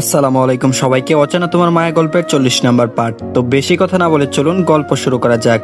আসসালামু আলাইকুম সবাইকে। অচেনা তোমার মায়া গল্পের চল্লিশ নাম্বার পার্ট তো বেশি কথা না বলে চলুন গল্প শুরু করা যাক।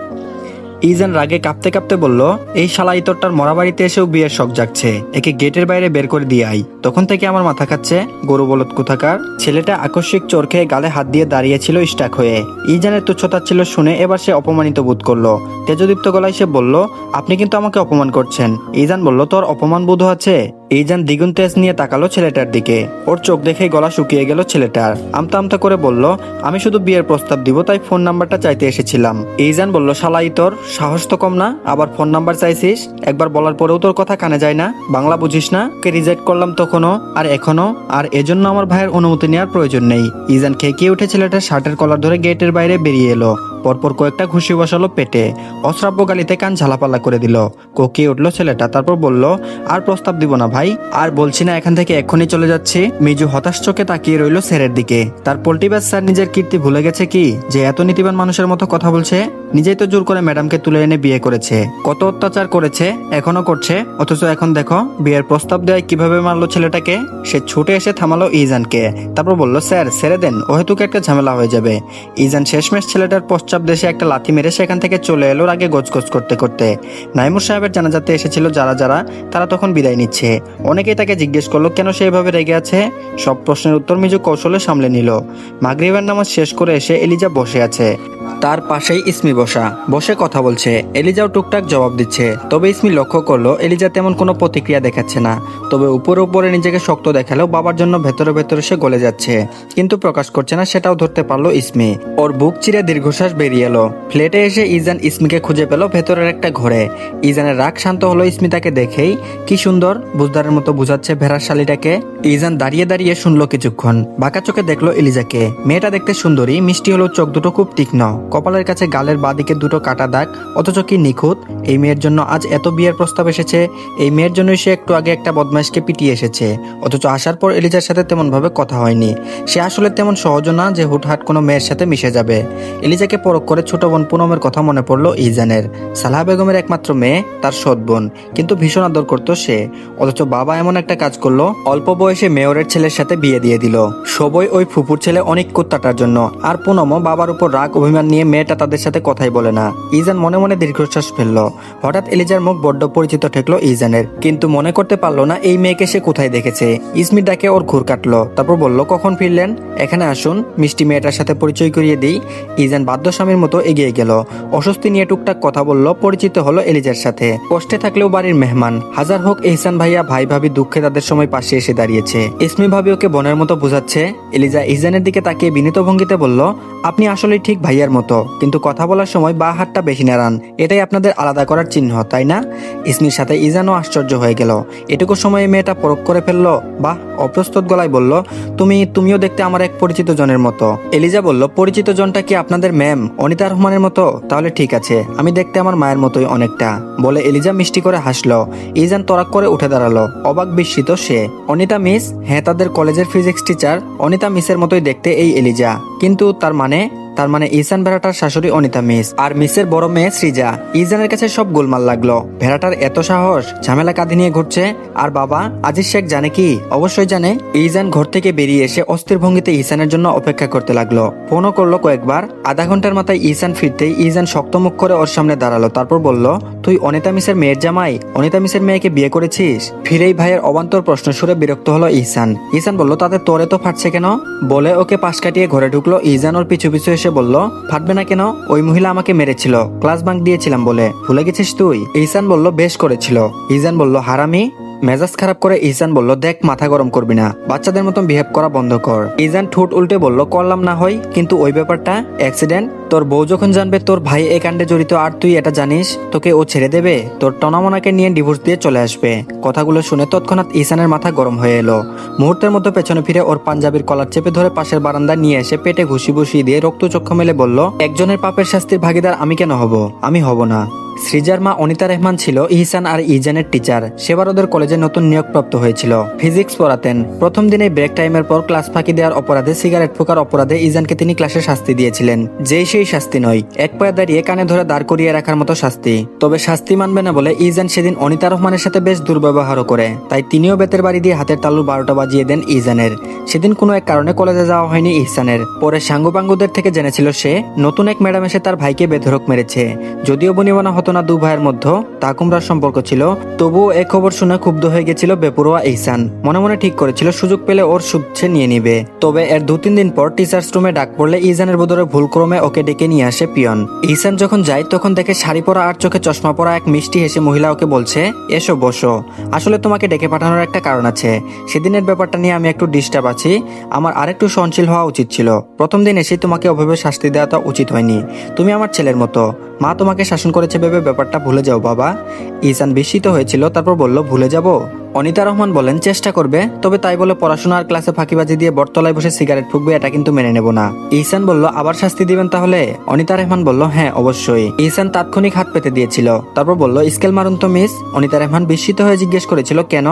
ইজান রাগে কাঁপতে কাঁপতে বলল, এই শালা ইতরটার মরা বাড়িতে এসেও বিয়ের শখ জাগছে। একে গেটের বাইরে বের করে দিয়ে আই তখন থেকে আমার মাথা খাচ্ছে। গরু বলদ কোথাকার? ছেলেটা আকস্মিক চোর খেয়ে গালে হাত দিয়ে দাঁড়িয়েছিল স্টাক হয়ে। ইজানের তুচ্ছতা ছিল শুনে এবার সে অপমানিত বোধ করল। তেজদীপ্ত গলায় সে বলল, আপনি কিন্তু আমাকে অপমান করছেন। ইজান বলল, তোর অপমান বোধ আছে? ইজান দ্বিগুণ তেজ নিয়ে তাকালো ছেলেটার দিকে। ওর চোখ দেখে গলা শুকিয়ে গেল ছেলেটার। আমতা আমতা করে বলল, আমি শুধু বিয়ের প্রস্তাব দিব, তাই ফোন নাম্বারটা চাইতে এসেছিলাম। ইজান বলল, শালাই তোর, সাহস তো কম না, আবার ফোন নাম্বার চাইছিস? একবার বলার পরেও তোর কথা কানে যায় না, বাংলা বুঝিস না? কে রিজেক্ট করলাম তখনও, আর এখনও আর এজন্য আমার ভাইয়ের অনুমতি নেওয়ার প্রয়োজন নেই। ইজান খেকিয়ে উঠে ছেলেটার শার্টের কলার ধরে গেটের বাইরে বেরিয়ে এলো। পরপর কয়েকটা ঘুষি বসালো পেটে। অশ্রাব্য গালিতে কান ঝালাপালা করে দিল। কোকিয়ে উঠল ছেলেটা, তারপর বলল, আর প্রস্তাব দিব না ভাই, আর বলছি না এখান থেকে এক্ষুনি চলে যাচ্ছি। মিজু হতাশ চোখে তাকিয়ে রইল স্যারের দিকে। তার পোল্টিবাস স্যার নিজের কীর্তি ভুলে গেছে কি? যে এত নীতিবান মানুষের মতো কথা বলছে? নিজেই তো জোর করে ম্যাডামকে তুলে এনে বিয়ে করেছে। কত অত্যাচার করেছে? এখনও করছে? অথচ এখন দেখো, বিয়ের প্রস্তাব দেয় কীভাবে মারলো ছেলেটাকে? সে ছুটে এসে থামালো ইজানকে। তারপর বলল, স্যার, ছেড়ে দেন। অহেতুক একটা ঝামেলা হয়ে যাবে। ইজান শেষমেশ ছেলেটার পশ্চাৎ দেশে একটা লাথি মেরে সেখান থেকে চলে এলো আগে গোজগোজ করতে করতে। নাইমুর সাহেবের জানাজাতে এসেছিল যারা যারা, তারা তখন বিদায় নিচ্ছে। অনেকেই তাকে জিজ্ঞেস করল, কেন সে এভাবে রেগে আছে? সব প্রশ্নের উত্তর মিজু কৌশলে সামলে নিল। মাগরিবের নামাজ শেষ করে এসে এলিজা বসে আছে। তার পাশেই ইসমি বসা। বসে কথা বলছে। এলিজাও টুকটাক জবাব দিচ্ছে। তবে ইসমি লক্ষ্য করল, এলিজা তেমন কোনো প্রতিক্রিয়া দেখাচ্ছে না। তবে উপরে উপরে নিজেকে শক্ত দেখালেও বাবার জন্য ভেতরে ভেতরে সে গলে যাচ্ছে। কিন্তু প্রকাশ করছে না, সেটাও ধরতে পারল ইসমি। ওর বুক চিরে দীর্ঘশ্বাস বেরিয়ে এলো। ফ্লেটে এসে ইজান ইসমিকে খুঁজে পেল ভেতরের একটা ঘরে। ইজানের রাগ শান্ত হলো ইসমি তাকে দেখেই। কি সুন্দর বুঝদারের মতো বুঝাচ্ছে ভেড়ার শালিটাকে। ইজান দাঁড়িয়ে দাঁড়িয়ে শুনলো কিছুক্ষণ। বাঁকা চোখে দেখল এলিজাকে। মেয়েটা দেখতে সুন্দরী, মিষ্টি হলো চোখ দুটো খুব তীক্ষ্ণ। কপালের কাছে গালের বাদিকে দুটো কাটা দাগ, অথচ কি নিখুঁত। এই মেয়ের জন্য আজ এত বিয়ের প্রস্তাব এসেছে। এই মেয়ের জন্যই সে একটু আগে একটা বদমাইশকে পিটিয়ে এসেছে। অথচ আসার পর এলিজার সাথে তেমন ভাবে কথা হয়নি। সে আসলে তেমন সহজ না যে হুটহাট কোনো মেয়ের সাথে মিশে যাবে। এলিজাকে পরখ করে ছোট বোন পুনমের কথা মনে পড়ল ইজানের। সালাহ বেগমের একমাত্র মেয়ে, তার সৎ বোন। কিন্তু ভীষণ আদর করতো সে। অথচ বাবা এমন একটা কাজ করল, অল্প বয়সে মেয়রের ছেলের সাথে বিয়ে দিয়ে দিল। সবই ওই ফুপুর ছেলে অনেক কুত্তাটার জন্য। আর পুনমও বাবার উপর রাগ, অভিমান নিয়ে মেয়েটা তাদের সাথে কথাই বলে না। ইজান মনে মনে দীর্ঘশ্বাস ফেলল। হঠাৎ এলিজার মুখ বড্ড পরিচিত ঠেকলো ইজানের। কিন্তু মনে করতে পারল না এই মেয়েকে সে কোথায় দেখেছে। ইসমি ডাকে ওর ঘুর কাটলো। তারপর বলল, কখন ফিরলেন? এখানে আসুন। মিষ্টি মেয়েটার সাথে পরিচয় করিয়ে দিই। ইজান বাদ্য স্বামীর মতো এগিয়ে গেল। অস্বস্তি নিয়ে টুকটাক কথা বলল, পরিচিত হলো এলিজার সাথে। কষ্টে থাকলেও বাড়ির মেহমান। হাজার হোক, এহসান ভাইয়া, ভাই ভাবি দুঃখে তাদের সময় পাশে এসে দাঁড়িয়েছে। ইসমি ভাবি ওকে বোনের মতো বোঝাচ্ছে। এলিজা ইজানের দিকে তাকিয়ে বিনীত ভঙ্গিতে বলল, আপনি আসলে ঠিক ভাইয়ার মতো। কিন্তু কথা বলার সময় বা হাতটা বেশি নাড়ান। এটাই আপনাদের আলাদা করার চিহ্ন, তাই না? ইসমির সাথে ইজানও আশ্চর্য হয়ে গেল। এটুকু সময়ে মেয়েটা পরক করে ফেলল, বাহ, অপ্রস্তুত গলায় বলল, তুমি, তুমিও দেখতে আমার এক পরিচিত জনের মতো। এলিজা বলল, পরিচিত জনটা কি আপনাদের ম্যাম? অনিতা রহমানের মতো, তাহলে ঠিক আছে, আমি দেখতে আমার মায়ের মতোই অনেকটা, বলে এলিজা মিষ্টি করে হাসলো। ইজান তরাক করে উঠে দাঁড়াল, অবাক বিস্মিত সে। অনিতা মিস? হ্যাঁ তাদের কলেজের ফিজিক্স টিচার। অনিতা মিসের মতোই দেখতে এই এলিজা। কিন্তু তার মানে? তার মানে ইসান ভেড়াটার শাশুড়ি অনিতা মিস আর মিসের বড় মেয়ে সৃজা ইজানের কাছে সব গোলমাল লাগল। ভেড়াটার এত সাহস, ঝামেলা কাঁধে নিয়ে ঘুরছে। আর বাবা, আজিজ শেখ জানে কি? অবশ্যই জানে, ইজান ঘর থেকে বেরিয়ে এসে অস্থির ভঙ্গিতে ইসানের জন্য অপেক্ষা করতে লাগল। ফোনও করল কয়েকবার। আধা ঘণ্টার মাথায় ইসান ফিরতেই ইজান শক্ত মুখ করে ওর সামনে দাঁড়াল। তারপর বলল, তুই অনিতা মিসের মেয়ের জামাই? অনিতা মিসের মেয়েকে বিয়ে করেছিস? ফিরেই ভাইয়ের অবান্তর প্রশ্ন সুরে বিরক্ত হলো ইসান। ইসান বলল, তাতে তোরে তো ফাটছে কেন? বলে ওকে পাশ কাটিয়ে ঘরে ঢুকলো ইজান ওর পিছু পিছু এসে বলল, ফাটবে না কেন? ওই মহিলা আমাকে মেরেছিল। ক্লাস বাঙ্ক দিয়েছিলাম বলে। ভুলে গেছিস তুই? ইসান বলল, বেশ করেছিল। ইজান বলল, হারামি? মেজাজ খারাপ করে ইজান বলল, দেখ, মাথা গরম করবি না। বাচ্চাদের মতন বিহেভ করা বন্ধ কর। ইজান ঠোঁট উল্টে বলল, করলাম না হয়, কিন্তু ওই ব্যাপারটা অ্যাক্সিডেন্ট তোর বউ যখন জানবে, তোর ভাই এই কাণ্ডে জড়িত, আর তুই এটা জানিস, তোকে ও ছেড়ে দেবে? তোর টনামনাকে নিয়ে ডিভোর্স দিয়ে চলে আসবে। কথাগুলো শুনে তৎক্ষণাৎ ইসানের মাথা গরম হয়ে এলো। মুহূর্তের মতো পেছনে ফিরে ওর পাঞ্জাবির কলার চেপে ধরে পাশের বারান্দা নিয়ে এসে পেটে ঘুষি বসিয়ে দিয়ে রক্তচক্ষু মেলে বলল, একজনের পাপের শাস্তির ভাগিদার আমি কেন হব? আমি হব না। সৃজার মা অনিতা রহমান ছিল ইহসান আর ইজানের টিচার সেবার ওদের কলেজে নতুন নিয়োগপ্রাপ্ত হয়েছিল। ফিজিক্স পড়াতেন। প্রথম দিনে ব্রেক টাইমের পর ক্লাস ফাঁকি দেওয়ার অপরাধে সিগারেট ফোকার অপরাধে ইজানকে তিনি ক্লাসে শাস্তি দিয়েছিলেন। যেই সেই শাস্তি নয়। এক পায়ে দাঁড়িয়ে কানে ধরে দাঁড় করিয়ে রাখার মতো শাস্তি। তবে শাস্তি মানবে না বলে ইজান সেদিন অনিতা রহমানের সাথে বেশ দুর্ব্যবহারও করে। তাই তিনিও বেতের বাড়ি দিয়ে হাতের তালুর বারোটা বাজিয়ে দেন ইজানের। সেদিন কোনো এক কারণে কলেজে যাওয়া হয়নি ইহসানের। পরে সাঙ্গুপাঙ্গুদের থেকে জেনেছিল সে, নতুন এক ম্যাডাম এসে তার ভাইকে বেধরক মেরেছে। যদিও বনিবনা হতো না দু ভাইয়ের মধ্যে তাকুমরার সম্পর্ক ছিল। তবুও এ খবর শুনে ক্ষুব্ধ হয়ে গেছিল বেপুরোয়া ইহসান। মনে মনে ঠিক করেছিল, সুযোগ পেলে ওর সুচ্ছে নিয়ে নিবে। তবে এর দু তিন দিন পর টিচার্স রুমে ডাক পড়লে ইহসানের বদলে ভুলক্রমে ওকে ডেকে নিয়ে আসে পিয়ন। ইহসান যখন যায়, তখন দেখে শাড়ি পরা আর চোখে চশমা পরা এক মিষ্টি হেসে মহিলা ওকে বলছে, এসো, বসো। আসলে তোমাকে ডেকে পাঠানোর একটা কারণ আছে। সেদিনের ব্যাপারটা নিয়ে আমি একটু ডিস্টার্ব আছি। আমার আরেকটু সহনশীল হওয়া উচিত ছিল। প্রথম দিন এসে তোমাকে ওভাবে শাস্তি দেওয়াটা উচিত হয়নি। তুমি আমার ছেলের মতো। মা তোমাকে শাসন করেছে ভেবে ব্যাপারটা ভুলে যাও, বাবা। ইসান বিস্মিত হয়েছিল, তারপর বলল, ভুলে যাব? অনিতা রহমান বলেন চেষ্টা করবে। তবে তাই বলে পড়াশোনা আর ক্লাসে ফাঁকিবাজি দিয়ে বটতলায় বসে সিগারেট ফুকবে, এটা কিন্তু মেনে নেব না। ইহসান বলল, আবার শাস্তি দিবেন তাহলে? অনিতা রহমান বলল হ্যাঁ অবশ্যই। ইহসান তাৎক্ষণিক হাত পেতে দিয়েছিল। তারপর বলল, স্কেল মারুন তো, মিস? অনিতা রহমান বিস্মিত হয়ে জিজ্ঞেস করেছিল, কেন?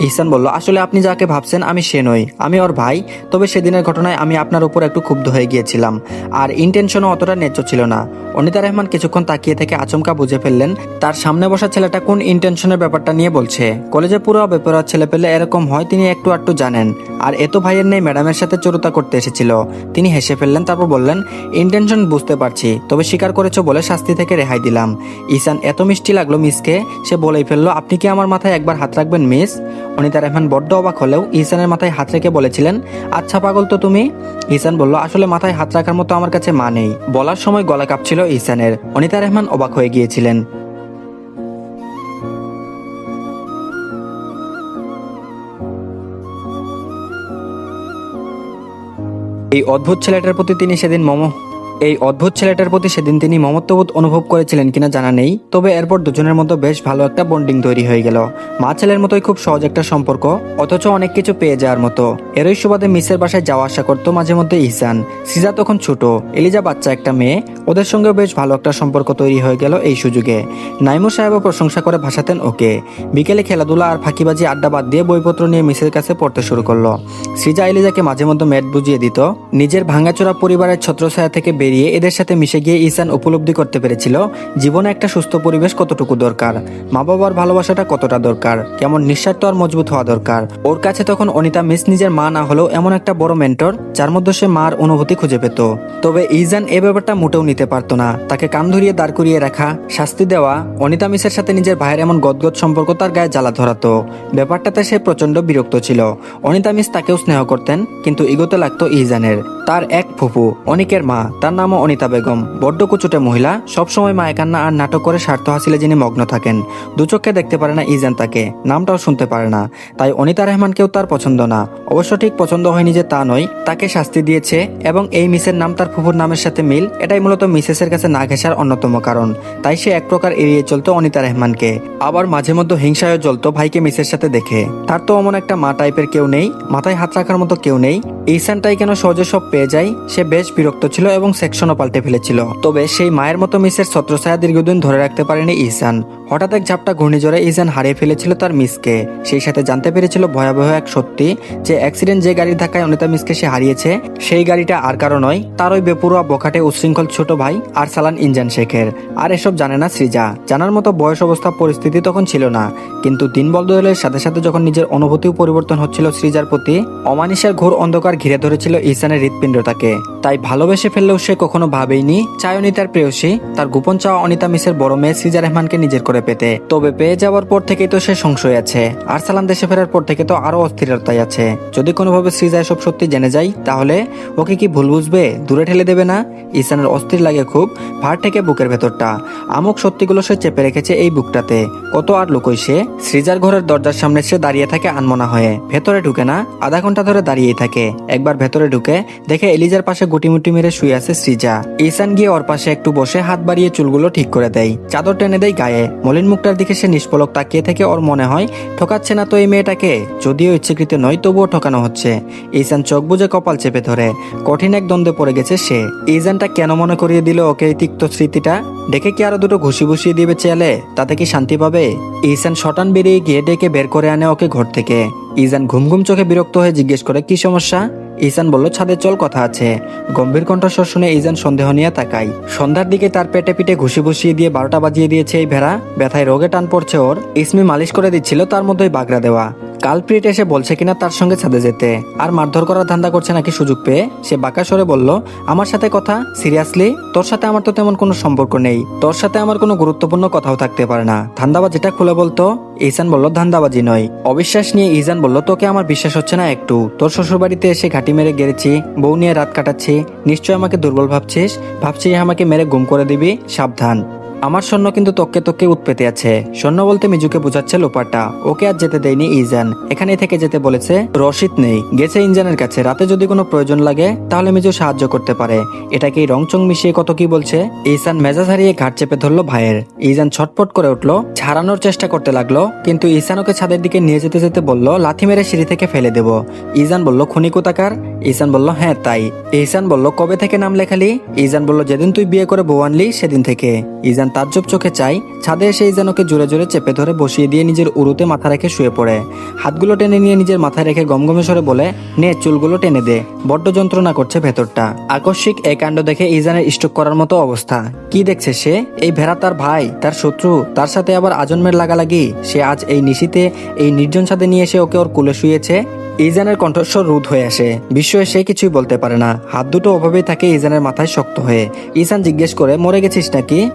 ইহসান বলল, আসলে আপনি যাকে ভাবছেন আমি সে নই। আমি ওর ভাই, তবে সেদিনের ঘটনায় আমি আপনার উপর একটু ক্ষুব্ধ হয়ে গিয়েছিলাম। আর ইন্টেনশনও অতটা ন্যায্য ছিল না। অনিতা রহমান কিছুক্ষণ তাকিয়ে থেকে আচমকা বুঝে ফেললেন, তার সামনে বসা ছেলেটা কোন ইন্টেনশনের ব্যাপারটা নিয়ে বলছে? কলেজে পুরো বেপরা ছেলে পেলে এরকম হয় তিনি একটু একটু জানেন। আর এত ভাইয়ের নেই, ম্যাডামের সাথে চরুতা করতে এসেছিল। তিনি হেসে ফেললেন, তারপর বললেন ইন্টেনশন বুঝতে পারছি, তবে স্বীকার করেছ বলে শাস্তি থেকে রেহাই দিলাম। ইসান এত মিষ্টি লাগল মিসকে। সে বলেই ফেলল, আপনি কি আমার মাথায় একবার হাত রাখবেন, মিস? অনিতা রহমান বড্ড অবাক হলেও ইসানের মাথায় হাত রেখে বলেছিলেন আচ্ছা পাগল তো তুমি? ইসান বলল, আসলে মাথায় হাত রাখার মতো আমার কাছে মা নেই। বলার সময় গলা কাঁপছিল ইসানের অনিতা রহমান অবাক হয়ে গিয়েছিলেন। এই অদ্ভুত ছেলেটার প্রতি তিনি সেদিন মম এই অদ্ভুত ছেলেটার প্রতি সেদিন তিনি মমত্ববোধ অনুভব করেছিলেন কিনা জানা নেই, তবে এরপর দুজনের মধ্যে বেশ ভালো একটা বন্ডিং তৈরি হয়ে গেল। মা ছেলের মতোই খুব সহজ একটা সম্পর্ক, অথচ অনেক কিছু পেয়ে যাওয়ার মতো। এরই সুবাদে মিসের বাসায় যাওয়া আসা করতো মাঝে মধ্যে ইহসান। সিজা তখন ছোট, এলিজা বাচ্চা একটা মেয়ে। ওদের সঙ্গেও বেশ ভালো একটা সম্পর্ক তৈরি হয়ে গেল এই সুযোগে। নাইমুর সাহেবও প্রশংসা করে ভাসাতেন ওকে। বিকেলে খেলাধুলা আর ফাঁকিবাজি আড্ডা বাদ দিয়ে বইপত্র নিয়ে মিসের কাছে পড়তে শুরু করল। সিজা এলিজাকে মাঝে মধ্যে ম্যাট বুঝিয়ে দিত, নিজের ভাঙাচোরা পরিবারের ছত্রছায়া থেকে বেরিয়ে এদের সাথে মিশে গিয়ে ইসান উপলব্ধি করতে পেরেছিল, জীবনে একটা সুস্থ পরিবেশ কতটুকু দরকার মা বাবার ভালোবাসাটা কতটা দরকার, কেমন নিঃস্বার্থ আর মজবুত হওয়া দরকার। ওর কাছে তখন অনিতা মিস নিজের মা না হলেও এমন একটা বড় মেন্টর যার মধ্যে সে মার অনুভূতি খুঁজে পেত। তবে ইজান এ ব্যাপারটা মোটেও নিতে পারতো না। তাকে কান ধরিয়ে দাঁড় করিয়ে রাখা, শাস্তি দেওয়া, অনিতা মিসের সাথে নিজের ভাইয়ের এমন গদগদ সম্পর্ক তার গায়ে জ্বালা ধরাতো। ব্যাপারটাতে সে প্রচণ্ড বিরক্ত ছিল। অনিতা মিস তাকেও স্নেহ করতেন, কিন্তু ইগোতে লাগতো ইজানের তার এক ফুফু, অনিকের মা, তার নামও অনিতা বেগম। বড্ড কুচুটে মহিলা, সবসময় মায়ে কান্না আর নাটক করে স্বার্থ হাসিলে যিনি মগ্ন থাকেন। দু চোখে দেখতে পারে না ইজান তাকে, নামটাও শুনতে পারে না। তাই অনিতা রহমানকেও তার পছন্দ না। অবশ্য ঠিক পছন্দ হয়নি যে তা নয়, তাকে শাস্তি দিয়েছে এবং এই মিসের নাম তার ফুফুর নামের সাথে মিল, এটাই মূলত মিসেসের কাছে না ঘেঁষার অন্যতম কারণ। তাই সে এক প্রকার এড়িয়ে চলতো অনিতা রহমানকে। আবার মাঝে মধ্যে হিংসায় জ্বলতো ভাইকে মিসের সাথে দেখে। তার তো অমন একটা মা টাইপের কেউ নেই, মাথায় হাত রাখার মতো কেউ নেই। ইসানটাই কেন সহজে সব পেয়ে যায়, সে বেশ বিরক্ত ছিল এবং সেকশনও পাল্টে ফেলেছিল। তবে সেই মায়ের মতো মিসের ছত্রছায়া দীর্ঘদিন ধরে রাখতে পারেনি ইসান। হঠাৎ এক ঝাপটা ঘূর্ণিঝড়ে ইসান হারিয়ে ফেলেছিল তার মিসকে। সেই সাথে জানতে পেরেছিল ভয়াবহ এক সত্যি, যে অ্যাক্সিডেন্ট যে গাড়ির ধাক্কায় অনিতা মিসকে সে হারিয়েছে, সেই গাড়িটা আর কারও নয়, তার ওই বেপুরুয়া বখাটে উচ্ছৃঙ্খল ছোট ভাই আর সালান ইনজান শেখের। আর এসব জানে না সৃজা। জানার মতো বয়স অবস্থা পরিস্থিতি তখন ছিল না, কিন্তু দিন বদলের সাথে সাথে যখন নিজের অনুভূতিও পরিবর্তন হচ্ছিল সৃজার প্রতি অমানিসের ঘোর অন্ধকার ঘিরে ধরেছিল ইসানের হৃৎপিণ্ডটাকে। তাই ভালোবেসে ফেললেও সে কখনো ভাবেইনি, চায়নি তার প্রেয়সী, তার গোপন চাওয়া অনিতা মিসের বড় মেয়ে সৃজা রহমানকে নিজের করে পেতে। তবে পেয়ে যাওয়ার পর থেকেই তো সে সংশয় আছে। আর সালাম দেশে ফেরার পর থেকে তো আরও অস্থিরতাই আছে। যদি কোনোভাবে সৃজা এসব সত্যি জেনে যায়, তাহলে ওকে কি ভুল বুঝবে? দূরে ঠেলে দেবে না? ইসানের অস্থির লাগে খুব, ভার থেকে বুকের ভেতরটা। আমুক সত্যিগুলো সে চেপে রেখেছে এই বুকটাতে। কত আর লুকোই সে? সৃজার ঘরের দরজার সামনে সে দাঁড়িয়ে থাকে আনমনা হয়ে। ভেতরে ঢুকে না, আধা ঘণ্টা ধরে দাঁড়িয়েই থাকে। একবার ভেতরে ঢুকে দেখে এলিজার পাশে গুটিমুটি মেরে শুয়ে আছে শ্রীজা ইসান গিয়ে ওর পাশে একটু বসে হাত বাড়িয়ে চুলগুলো ঠিক করে দেয়। চাদর টেনে দেয় গায়ে। মলিন মুখটার দিকে সে নিষ্পলক তাকিয়ে থেকে ওর মনে হয়, ঠকাচ্ছে না তো এই মেয়েটাকে? যদিও ইচ্ছেকৃত নয়, তবুও ঠকানো হচ্ছে। ইসান চোখ বুঝে কপাল চেপে ধরে। কঠিন এক দ্বন্দ্বে পড়ে গেছে সে। ইজানটা কেন মনে করিয়ে দিল ওকে এই তিক্ত স্মৃতিটা? ডেকে কি আরও দুটো ঘুষি ঘুষিয়ে দিবে চেয়ালে? তাতে কি শান্তি পাবে? ইসান শটান বেরিয়ে গিয়ে ডেকে বের করে আনে ওকে ঘর থেকে। ইজান ঘুম ঘুম চোখে বিরক্ত হয়ে জিজ্ঞেস করে, কি সমস্যা? ইসান বলল, ছাদে চল, কথা আছে। গম্ভীর কণ্ঠস্বর শুনে ইজান সন্দেহ নিয়ে তাকাই সন্ধ্যার দিকে তার পেটে পিঠে ঘুষি বসিয়ে দিয়ে বারোটা বাজিয়ে দিয়েছে এই ভেড়া। ব্যথায় রোগে টান পড়ছে ওর। ইসমি মালিশ করে দিচ্ছিল, তার মধ্যেই বাগড়া দেওয়া। কালপ্রিট এসে বলছে কিনা তার সঙ্গে ছাদে যেতে। আর মারধর করার ধান্দা করছে নাকি সুযোগ পেয়ে? সে বাঁকা সরে বলল, আমার সাথে কথা? সিরিয়াসলি? তোর সাথে আমার তো তেমন কোনো সম্পর্ক নেই। তোর সাথে আমার কোনো গুরুত্বপূর্ণ কথাও থাকতে পারে না। ধান্দাবাজিটা খুলে বলতো, ইসান বলল, ধান্দাবাজি নয়। অবিশ্বাস নিয়ে ইজান বলল, তোকে আমার বিশ্বাস হচ্ছে না একটু। তোর শ্বশুর বাড়িতে এসে ঘাটি মেরে গেড়েছি, বউ নিয়ে রাত কাটাচ্ছি। নিশ্চয় আমাকে দুর্বল ভাবছিস? ভাবছিস আমাকে মেরে গুম করে দিবি? সাবধান। আমার সৈন্য কিন্তু তককে তককে উৎপেতে আছে। সৈন্য বলতে মিজুকে বোঝাচ্ছে লোপারটা। ওকে আর যেতে দেয়নি ইজান। এখানেই থেকে যেতে বলেছে রশিদ নেই। গেছে ইঞ্জানের কাছে। রাতে যদি কোনো প্রয়োজন লাগে, তাহলে মিজু সাহায্য করতে পারে। এটাকে রংচং মিশিয়ে কত কি বলছে? ইসান মেজাজ হারিয়ে ঘাট চেপে ধরলো ভাইয়ের। ইজান ছটপট করে উঠল, ছাড়ানোর চেষ্টা করতে লাগল, কিন্তু ইসান ওকে ছাদের দিকে নিয়ে যেতে যেতে বলল, লাথি মেরে সিঁড়ি থেকে ফেলে দেব। ইজান বলল, খুনি কোথাকার? ইসান বলল হ্যাঁ তাই। ইসান বলল, কবে থেকে নাম লেখালি? ইজান বলল, যেদিন তুই বিয়ে করে বউ আনলি, সেদিন থেকে। ইজান তাজ্জব চোখে চাই, ছাদে এসে ইজান ওকে জোরে জোরে চেপে ধরে বসিয়ে দিয়ে নিজের উরুতে মাথা রেখে শুয়ে পড়ে। হাতগুলো টেনে নিয়ে নিজের মাথায় রেখে গমগমে সরে বলে, নে, চুলগুলো টেনে দে। বড্ড যন্ত্রণা করছে ভেতরটা। আকস্মিক এই কাণ্ড দেখে ইজানের স্ট্রোক করার মতো অবস্থা। কি দেখছে সে? এই ভেড়া তার ভাই, তার শত্রু, তার সাথে আবার আজন্মের লাগালাগি। সে আজ এই নিশিতে, এই নির্জন ছাদে নিয়ে এসে ওকে ওর কুলে শুয়েছে। ইজানের কণ্ঠস্বর রুদ হয়ে আসে। বিস্ময়ে সে কিছুই বলতে পারে না। হাত দুটো অভাবেই থাকে ইজানের মাথায় শক্ত হয়ে। ইসান জিজ্ঞেস করে, মরে গেছিস নাকি?